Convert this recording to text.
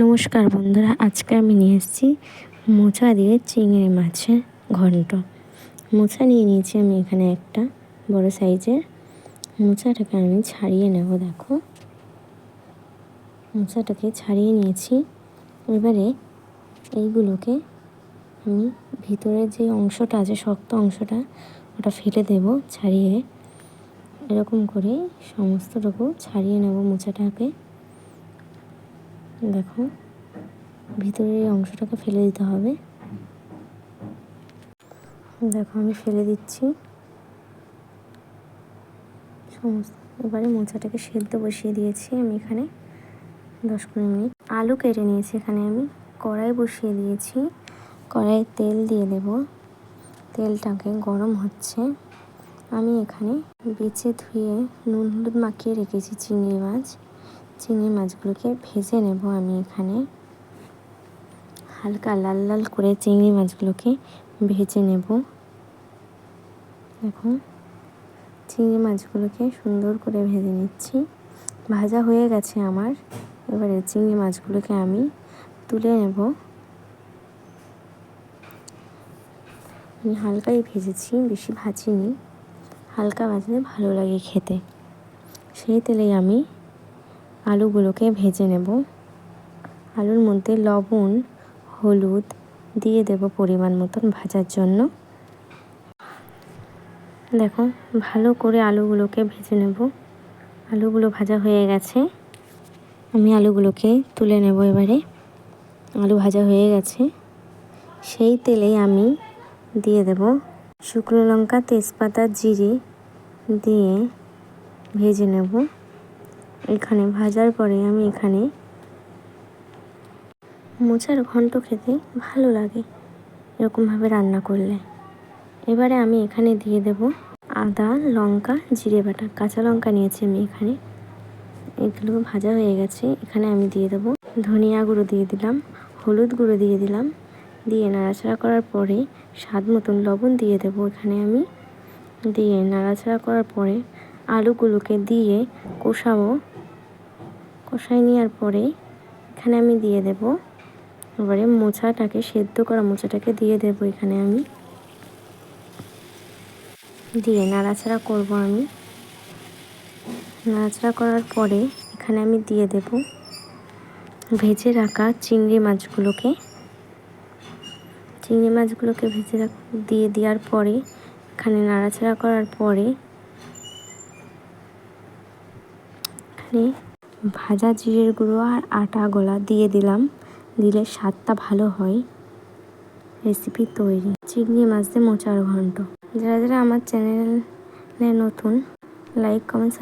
নমস্কার বন্ধুরা, আজকে আমি নিয়ে এসেছি মোচা দিয়ে চিংড়ি মাছের ঘন্ট। মোচা নিয়ে নিয়েছি আমি এখানে একটা বড় সাইজের। মোচাটাকে আমি ছাড়িয়ে নেব, দেখো। মোচাটাকে ছাড়িয়ে নিয়েছি। এবারে এইগুলোকে আমি ভিতরের যে অংশটা আছে, শক্ত অংশটা, ওটা ফেলে দেব ছাড়িয়ে। এরকম করে সমস্তটুকু ছাড়িয়ে নেব মোচাটাকে। দেখো, ভিতরের অংশটাকে ফেলে দিতে হবে। দেখো, আমি ফেলে দিচ্ছি। সমস্ত, এবারে মোচাটাকে সেদ্ধ বসিয়ে দিয়েছি আমি এখানে দশ কুড়ি মিনিট। আলু কেটে নিয়েছি এখানে আমি। কড়াই বসিয়ে দিয়েছি। কড়াইয়ে তেল দিয়ে দেব। তেলটাকে গরম হচ্ছে। আমি এখানে বেছে ধুয়ে নুন হলুদ মাখিয়ে রেখেছি চিংড়ি মাছ। চিংড়ি মাছগুলোকে ভেজে নেব আমি এখানে। হালকা লাল লাল করে চিংড়ি মাছগুলোকে ভেজে নেব। দেখুন, চিংড়ি মাছগুলোকে সুন্দর করে ভেজে নিচ্ছি। ভাজা হয়ে গেছে আমার। এবারে চিংড়ি মাছগুলোকে আমি তুলে নেব। আমি হালকাই ভেজেছি, বেশি ভাজিনি। হালকা ভাজলে ভালো লাগে খেতে। সেই তেলেই আমি আলুগুলোকে ভেজে নেব। আলুর মধ্যে লবণ, হলুদ দিয়ে দেব পরিমাণ মতন ভাজার জন্য। দেখো, ভালো করে আলুগুলোকে ভেজে নেব। আলুগুলো ভাজা হয়ে গেছে। আমি আলুগুলোকে তুলে নেব এবারে। আলু ভাজা হয়ে গেছে। সেই তেলেই আমি দিয়ে দেব শুকনো লঙ্কা, তেজপাতা, জিরে দিয়ে ভেজে নেব। এখানে ভাজার পরে আমি এখানে মোচার ঘন্ট খেতে ভালো লাগে এরকমভাবে রান্না করলে। এবারে আমি এখানে দিয়ে দেব আদা, লঙ্কা, জিরে বাটা। কাঁচা লঙ্কা নিয়েছি আমি এখানে। এগুলো ভাজা হয়ে গেছে। এখানে আমি দিয়ে দেবো ধনিয়া গুঁড়ো দিয়ে দিলাম, হলুদ গুঁড়ো দিয়ে দিলাম। দিয়ে নাড়াচাড়া করার পরে স্বাদ মতন লবণ দিয়ে দেবো এখানে আমি। দিয়ে নাড়াচাড়া করার পরে আলুগুলোকে দিয়ে কষাবো। কষাই নেওয়ার পরে এখানে আমি দিয়ে দেব। এবারে মোচাটাকে, সেদ্ধ করা মোচাটাকে দিয়ে দেব এখানে আমি। দিয়ে নাড়াচাড়া করব আমি। নাড়াচাড়া করার পরে এখানে আমি দিয়ে দেব ভেজে রাখা চিংড়ি মাছগুলোকে। চিংড়ি মাছগুলোকে ভেজে রাখ, দিয়ে দেওয়ার পরে, এখানে নাড়াচাড়া করার পরে, এখানে ভাজা জিরের গুঁড়ো আর আটা গোলা দিয়ে দিলাম। দিলে স্বাদটা ভালো হয়। রেসিপি তৈরি। চিংড়ি মাছ দিয়ে মোচার ঘন্ট। যারা যারা আমার চ্যানেলে নতুন, লাইক, কমেন্ট